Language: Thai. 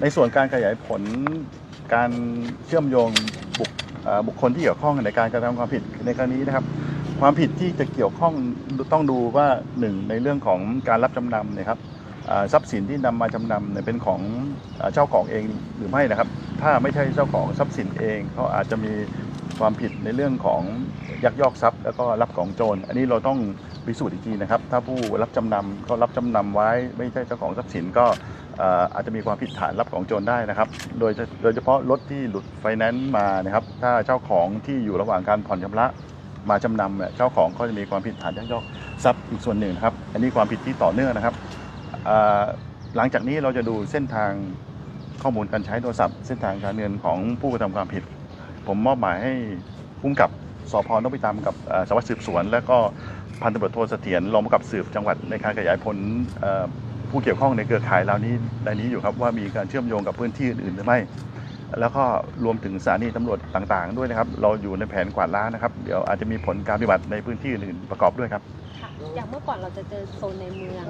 ในส่วนการขยายผลการเชื่อมโยงบุคบุคคลที่เกี่ยวข้องในการกระทำความผิดในครั้งนี้นะครับ ความผิดที่จะเกี่ยวข้องต้องดูว่าหนึ่งในเรื่องของการรับจำนำเนะครับทรัพย์สินที่นำมาจำนำเนี่ยเป็นของเจ้าของเองหรือไม่นะครับ ถ้าไม่ใช่เจ้าของทรัพย์สินเองเขาอาจจะมีความผิดในเรื่องของยักยอกทรัพย์ แล้วก็รับของโจรอันนี้เราต้องพิสูจน์อีกทีนะครับ ถ้าผู้รับจำนำเขารับจำนำไว้ไม่ใช่เจ้าของทรัพย์สินก็ อาจจะมีความผิดฐานรับของโจรได้นะครับ โดยโดยเฉพาะรถที่หลุดไฟแนนซ์มานะครับ ถ้าเจ้าของที่อยู่ระหว่างการผ่อนชำระมาจำนำเนี่ยเจ้าของก็จะมีความผิดฐานยักยอกทรัพย์อีกส่วนหนึ่งครับ อันนี้ความผิดที่ต่อเนื่องนะครับ หลังจากนี้เราจะดูเส้นทางข้อมูลการใช้โทรศัพท์เส้นทางการเงินของผู้กระทำความผิด ผมมอบหมายให้พุ่มกับสพนพิตามกับสารวัสดิ์สืบสวน และก็พันตำรวจโทเสถียรรองผู้กับสืบจังหวัดในการขยายผล ผู้เกี่ยวข้องในเครือข่ายเหล่านี้ในนี้อยู่ครับว่ามีการเชื่อมโยงกับพื้นที่อื่นๆหรือไม่ แล้วก็รวมถึงสถานีตำรวจต่างๆ ด้วยนะครับ เราอยู่ในแผนกวาดล้างนะครับ เดี๋ยวอาจจะมีผลการปฏิบัติในพื้นที่อื่นๆประกอบด้วยครับค่ะอย่างเมื่อก่อนเราจะเจอโซนในเมือง